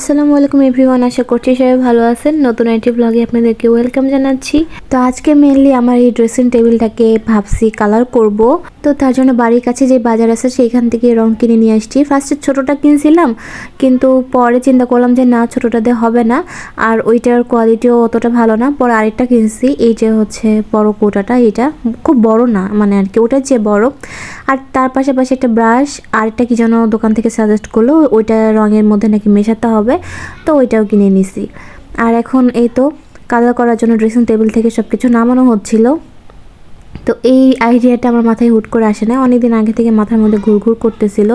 আসসালামু আলাইকুম এভরিওয়ান, আশা করছি সবাই ভালো আছেন। নতুন একটি ব্লগে আপনাদেরকে ওয়েলকাম জানাচ্ছি। তো আজকে মেনলি আমার এই ড্রেসিং টেবিলটাকে ভাবছি কালার করব। তো তার জন্য বাড়ির কাছে যে বাজার আছে, সেইখান থেকে রং কিনে নিয়ে আসছি। ফার্স্টে ছোটোটা কিনছিলাম, কিন্তু পরে চিন্তা করলাম যে না ছোটোটা দিয়ে হবে না। আর ওইটার কোয়ালিটিও অতটা ভালো না। পরে আরেকটা কিনছি, এই যে হচ্ছে বড় কোটাটা, এটা খুব বড় না মানে আর কি, ওটার যে বড়। আর তার পাশাপাশি একটা ব্রাশ আর একটা কি যেন দোকান থেকে সাজেস্ট করল, ওইটা রঙের মধ্যে নাকি মেশাতে হবে। তো ওইটাও কিনে নিছি। আর এখন এই তো কালার করার জন্য ড্রেসিং টেবিল থেকে সব কিছু নামানো হচ্ছিল। তো এই আইডিয়াটা আমার মাথায় হুট করে আসে না। অনেকদিন আগে থেকে মাথার মধ্যে ঘুরঘুর করতেছিল।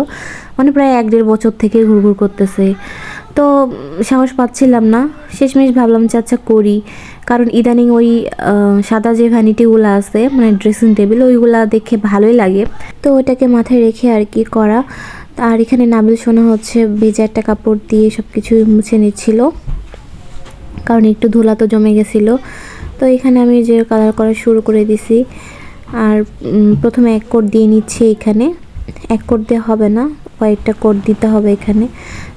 মানে প্রায় এক দেড় বছর থেকে ঘুরঘুর করতেছে। তো সাহস পাচ্ছিলাম না। শেষমেশ ভাবলাম যে আচ্ছা করি। কারণ ইদানিং ওই সাদা যে ভ্যানিটিগুলো আছে মানে ড্রেসিং টেবিল ওইগুলা দেখে ভালোই লাগে। তো ওটাকে মাথায় রেখে আর কি করা। আর এখানে নাবিল শোনা হচ্ছে ভেজা একটা কাপড় দিয়ে সব কিছু মুছে নিচ্ছিল। কারণ একটু ধুলা তো জমে গেছিল। তো এখানে আমি যে কালার করা শুরু করে দিছি। আর প্রথমে এক কোট দিয়ে নিচ্ছি এখানে। এক কোট দেওয়া হবে না, কয়েকটা কোট দিতে হবে এখানে।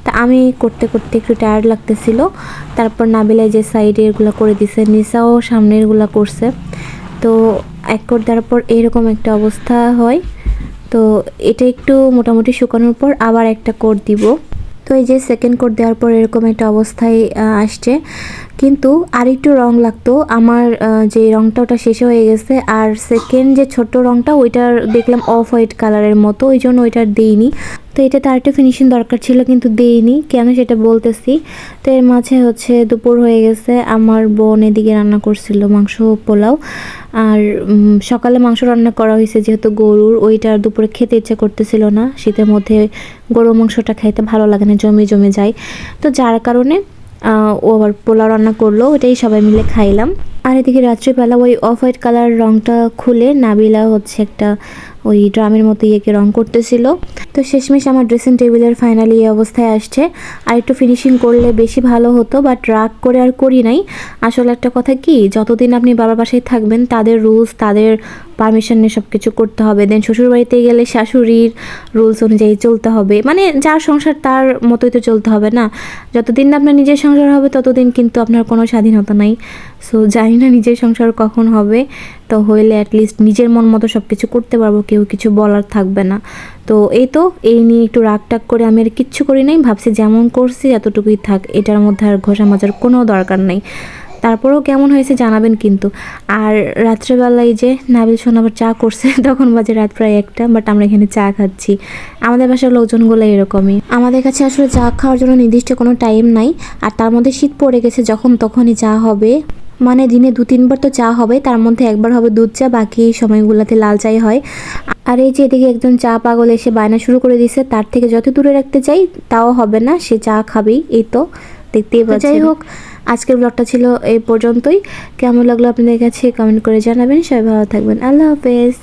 তা আমি করতে করতে একটু টায়ার্ড লাগতেছিল। তারপর নাবিলা যে সাইডে এগুলো করে দিছে, নিসাও সামনেরগুলো করছে। তো এক কোট দেওয়ার পর এরকম একটা অবস্থা হয়। তো এটা একটু মোটামুটি শুকানোর পর আবার একটা কোট দিব। তো এই যে সেকেন্ড কোট দেওয়ার পর এরকম একটা অবস্থায় আসছে। কিন্তু আর একটু রং লাগতো। আমার যে রংটা ওটা শেষে হয়ে গেছে আর সেকেন্ড যে ছোট রংটা ওইটার দেখলাম অফ হোয়াইট কালারের মতো ওই জন্য ওইটার দেইনি। তো এটাতে আরেকটু ফিনিশিং দরকার ছিল কিন্তু দেইনি। কেন সেটা বলতেছি? তো এর মাঝে হচ্ছে দুপুর হয়ে গেছে, আমার বোন এদিকে রান্না করছিল মাংস, পোলাও। আর সকালে মাংস রান্না করা হয়েছে যেহেতু গরুর, ওইটা দুপুরে খেতে ইচ্ছা করতেছিল না। শীতের মধ্যে গরু মাংসটা খাইতে ভালো লাগে না, জমে জমে যায়। তো যার কারণে ও আবার পোলাও রান্না করল, ওটাই সবাই মিলে খাইলাম। আর এদিকে রাত্রিবেলা ওই অফ হোয়াইট কালার রঙটা খুলে নাবিলা হচ্ছে একটা ওই ড্রামের মতো ইয়েকে রং করতেছিল। তো শেষমেশ আমার ড্রেসিং টেবিলের ফাইনালি এই অবস্থায় আসছে। আর একটু ফিনিশিং করলে বেশি ভালো হতো বাট রাগ করে আর করি নাই। আসলে একটা কথা কি, যতদিন আপনি বাবার বাসায় থাকবেন, তাদের রুলস তাদের পারমিশনে সব কিছু করতে হবে। দেন শ্বশুর বাড়িতে গেলে শাশুড়ির রুলস অনুযায়ী চলতে হবে। মানে যার সংসার, তার মতোই তো চলতে হবে না। যতদিন আপনার নিজের সংসার হবে, ততদিন কিন্তু আপনার কোনো স্বাধীনতা নাই। সো জানি না নিজের সংসার কখন হবে। তো হইলে অ্যাটলিস্ট নিজের মন মতো সব কিছু করতে পারব, কেউ কিছু বলার থাকবে না। তো এই তো, এই নিয়ে একটু রাগ টাগ করে আমি আর কিচ্ছু করি নাই, ভাবছি যেমন করছি এতটুকুই থাক, এটার মধ্যে আর ঘষা মাজার কোনো দরকার নেই। তারপরেও কেমন হয়েছে জানাবেন কিন্তু। আর রাত্রেবেলায় যে নাবিল আবার চা করছে, তখন বাজে রাত প্রায় একটা বাট আমরা এখানে চা খাচ্ছি। আমাদের বাসার লোকজনগুলো এরকমই। আমাদের কাছে আসলে চা খাওয়ার জন্য নির্দিষ্ট কোনো টাইম নাই, আর তার মধ্যে শীত পড়ে গেছে যখন তখনই চা হবে। মানে দিনে দু তিনবার তো চা হবে তার মধ্যে একবার হবে দুধ চা বাকি সময়গুলোতে লাল চাই হয়। আর এই যে এদিকে একজন চা পাগল এসে বায়না শুরু করে দিছে তার থেকে যত দূরে রাখতে চাই তাও হবে না সে চা খাবেই এই তো দেখতেই পাচ্ছি যাই হোক আজকের ব্লগটা ছিল এই পর্যন্তই। কেমন লাগল আপনাদের কাছে কমেন্ট করে জানাবেন। সবাই ভালো থাকবেন। আল্লাহ হাফেজ।